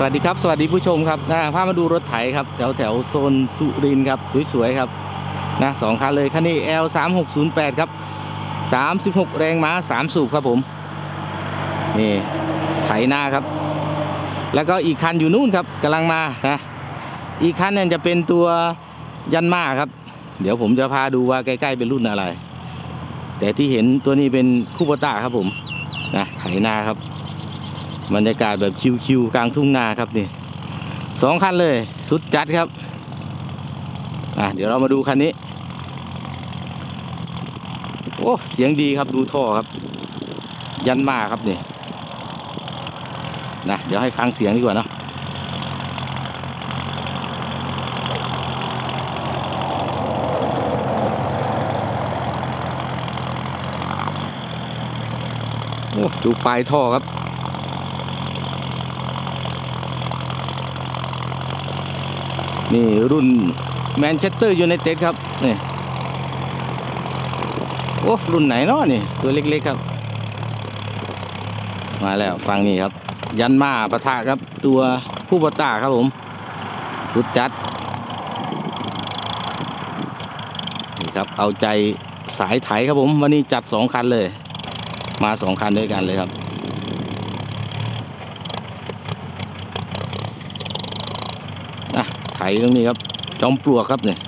สวัสดีครับ สวัสดีผู้ชมครับนะพามาดูรถไถครับ แถวแถวโซนสุรินครับ สวยๆครับนะสองคันเลยคันนี้ L 3 6 0 8ครับ36 แรงม้า 3 สูบครับผม นี่ไถหน้าครับ แล้วก็อีกคันอยู่นู่นครับกำลังมานะอีกคันนี่จะเป็นตัวยันมาครับ เดี๋ยวผมจะพาดูว่าใกล้ๆเป็นรุ่นอะไร แต่ที่เห็นตัวนี้เป็นคูโบต้าครับผมนะไถนาครับ บรรยากาศแบบชิวๆกลางทุ่งนาครับนี่สองคันเลยสุดจัดครับ อะเดี๋ยวเรามาดูคันนี้ โอ้เสียงดีครับดูท่อครับ ยันมาครับนี่นะเดี๋ยวให้ฟังเสียงดีกว่าเนาะโอ้ดูปลายท่อครับ นี่รุ่นแมนเชสเตอร์ยูไนเต็ดครับนี่โอ้รุ่นไหนเนาะนี่ ตัวเล็กๆครับ มาแล้วฟังนี่ครับ ยันมาปะทะครับตัวผู้บตาครับผม สุดจัดนี่ครับเอาใจสายไถครับผม วันนี้จัดสองคันเลย มาสองคันด้วยกันเลยครับ อะ ไถตรงนี้ครับ จอมปลวกครับเนี่ย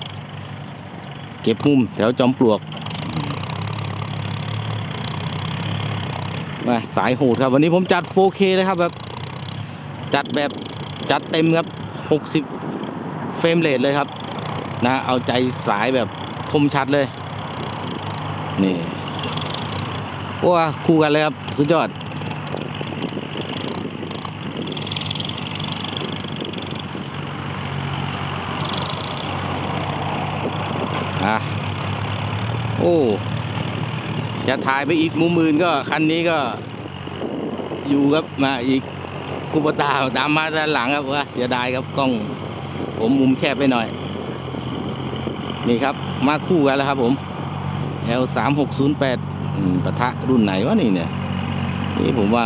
เก็บมุมแถวจอมปลวกมาสายโหดครับ วันนี้ผมจัด 4K เลยครับแบบจัดแบบจัดเต็มครับ 60 เฟรมเรทเลยครับ นะเอาใจสายแบบคมชัดเลย นี่ว้าคู่กันเลยครับ สุดยอด โอ้จะถ่ายไปอีกมุมอื่นก็คันนี้ก็ อยู่ครับมาอีกคูปตาตามมาด้านหลังครับว่าเสียดายครับกล้อง ผมมุมแคบไปหน่อย นี่ครับมาคู่กันแล้วครับผม L 3 6 0 8ปะทะรุ่นไหนวะนี่เนี่ย นี่ผมว่า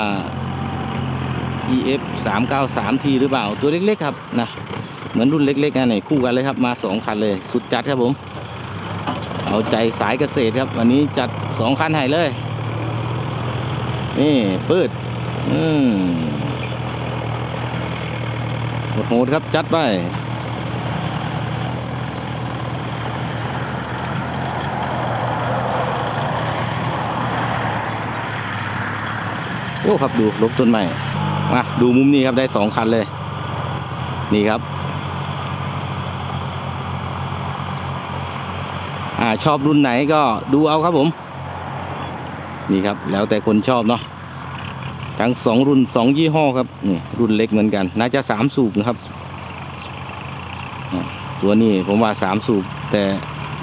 EF 3 9 3 T หรือเปล่าตัวเล็กๆครับนะเหมือนรุ่นเล็กๆนะไหนคู่กันเลยครับมาสองคันเลย สุดจัดครับผม เอาใจสายเกษตรครับ วันนี้จัดสองคันให้เลย นี่ปืดอืมโหดครับจัดไปโอ้ครับดูลบต้นไม้มาดูมุมนี้ครับได้สองคันเลย นี่ครับาชอบรุ่นไหนก็ดูเอาครับผม นี่ครับแล้วแต่คนชอบเนาะทั้งสองรุ่นสองยี่ห้อครับนี่รุ่นเล็กเหมือนกัน น่าจะสามสูบนะครับ ตัวนี้ผมว่าสามสูบ แต่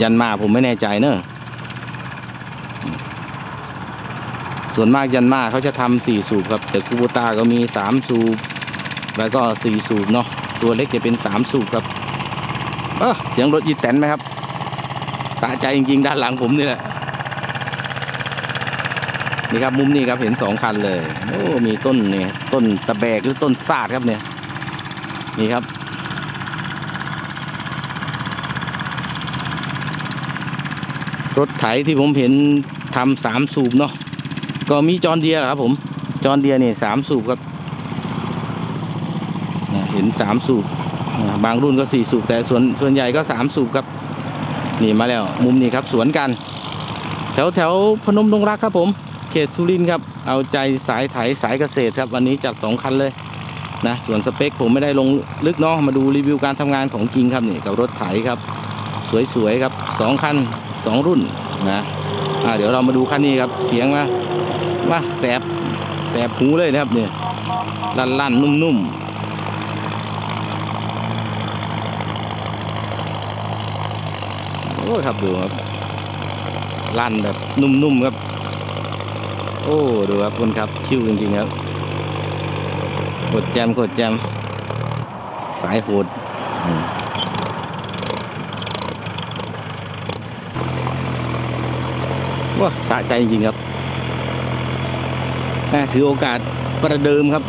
ยันมาผมไม่แน่ใจเนอะส่วนมากยันมาเขาจะทำสี่สูบครับ แต่คูโบตาก็มีสามสูบ แล้วก็สี่สูบเนาะตัวเล็กจะเป็นสามสูบครับ เออเสียงรถยีแตนไหมครับ สะใจจริงๆ ด้านหลังผมนี่แหละ นี่ครับมุมนี้ครับเห็นสองคันเลย โอ้ มีต้นเนี่ยต้นตะแบกหรือต้นซาดครับเนี่ย นี่ครับ รถไถที่ผมเห็นทำสามสูบเนาะ ก็มีจอนเดียครับผม จอนเดียนี่สามสูบครับเห็นสามสูบ บางรุ่นก็สี่สูบแต่ส่วนส่วนใหญ่ก็สามสูบครับ นี่มาแล้วมุมนี้ครับสวนกัน แถวแถวพนมดงรักครับผม เขตสุรินทร์ครับ เอาใจสายไถสายเกษตรครับ วันนี้จัดสองคันเลยนะส่วนสเปคผมไม่ได้ลงลึกเนาะมาดูรีวิวการทำงานของจริงครับนี่กับรถไถครับ สวยๆครับสองคันสองรุ่นนะอ่าเดี๋ยวเรามาดูคันนี้ครับเสียงมามาแสบแสบหูเลยนะครับเนี่ยลั่นๆนุ่มๆ โอ้ครับดูครับลั่นแบบนุ่มๆครับ โอ้ดูครับคนครับชิวจริงๆครับกดแจมกดแจม สายโหดว้าสะใจจริงๆครับแม่ถือโอกาสประเดิมครับ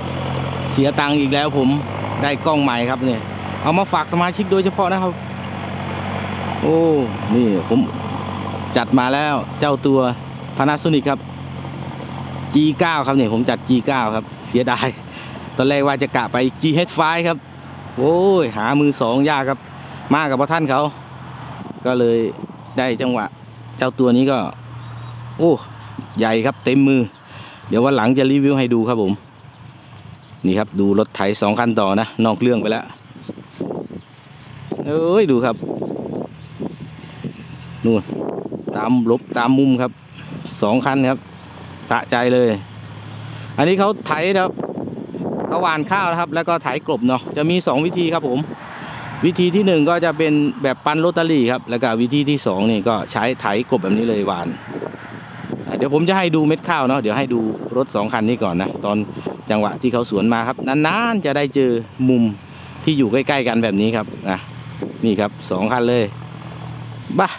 เสียตังค์อีกแล้วผมได้กล้องใหม่ครับเนี่ยเอามาฝากสมาชิกโดยเฉพาะนะครับ โอ้ นี่ผมจัดมาแล้วเจ้าตัว Panasonic ครับ G9 ครับเนี่ยผมจัด G9 ครับ เสียดาย ตอนแรกว่าจะกะไป GH5 ครับ โอ้ย หามือสองยากครับ มากับพ่อท่านเขา ก็เลยได้จังหวะ เจ้าตัวนี้ก็ โอ้ ใหญ่ครับเต็มมือ เดี๋ยววันหลังจะรีวิวให้ดูครับผม นี่ครับดูรถไถสองคันต่อนะ นอกเรื่องไปแล้วเอ้ยดูครับ นู่นตามลบตามมุมครับสองคันครับ สะใจเลย อันนี้เขาไถนะครับเขาหวานข้าวนะครับ แล้วก็ไถกลบเนาะจะมีสองวิธีครับผม วิธีที่หนึ่งก็จะเป็นแบบปันโรตารี่ครับ แล้วก็วิธีที่สองนี่ก็ใช้ไถกลบแบบนี้เลยหวาน เดี๋ยวผมจะให้ดูเม็ดข้าวเนาะเดี๋ยวให้ดูรถสองคันนี้ก่อนนะตอนจังหวะที่เขาสวนมาครับนานๆจะได้เจอมุมที่อยู่ใกล้ ๆ กันแบบนี้ครับนะนี่ครับสองคันเลยบ้า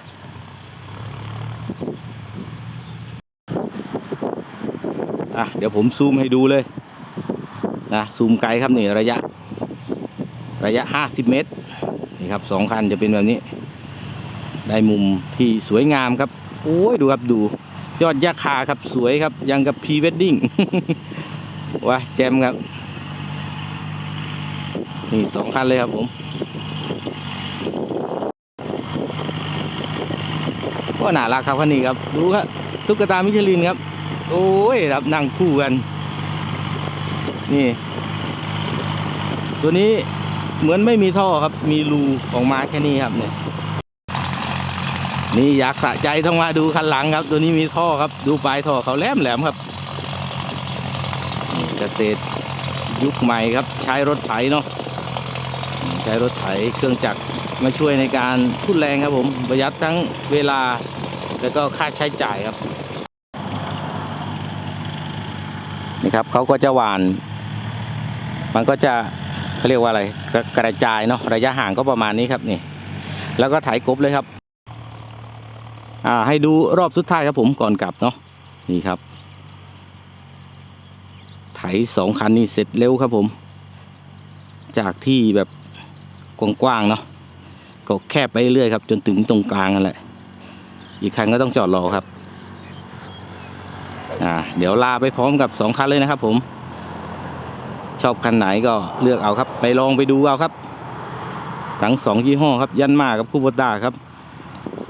อะเดี๋ยวผมซูมให้ดูเลยนะซูมไกลครับนี่ระยะ ระยะ 50 เมตรนี่ครับสองคันจะเป็นแบบนี้ ได้มุมที่สวยงามครับ โอ้ยดูครับดู ยอดยาคาครับสวยครับยังกับพีเวดดิ้งว้าแจมครับ นี่สองคันเลยครับผมก็น่ารักครับคันนี้ครับ ดูครับตุ๊กตามิชลินครับ โอ้ยครับนั่งคู่กัน นี่ ตัวนี้เหมือนไม่มีท่อครับ มีรูออกมาแค่นี้ครับเนี่ยนี่อยากสะใจต้องมาดูคันหลังครับ ตัวนี้มีท่อครับ ดูปลายท่อเขาแหลมแหลมครับเกษตรยุคใหม่ครับ ใช้รถไถเนาะใช้รถไถเครื่องจักรมาช่วยในการทุ่นแรงครับผมประหยัดทั้งเวลาแล้วก็ค่าใช้จ่ายครับ นี่ครับเขาก็จะหวาน มันก็จะเขาเรียกว่าอะไรกระกระจายเนาะระยะห่างก็ประมาณนี้ครับนี่ แล้วก็ไถกบเลยครับ อ่าให้ดูรอบสุดท้ายครับผมก่อนกลับเนาะนี่ครับ ไถสองคันนี้เสร็จเร็วครับผม จากที่แบบกว้างๆเนาะก็แคบไปเรื่อยครับ จนถึงตรงกลางนั่นแหละ อีกคันก็ต้องจอดรอครับ อ่าเดี๋ยวลาไปพร้อมกับสองคันเลยนะครับผม ชอบคันไหนก็เลือกเอาครับ ไปลองไปดูเอาครับทั้งสองยี่ห้อครับ ยันมากับคูโบต้าครับ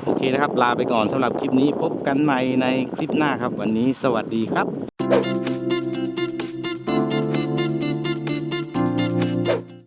โอเคนะครับ ลาไปก่อนสำหรับคลิปนี้พบกันใหม่ในคลิปหน้าครับ วันนี้สวัสดีครับ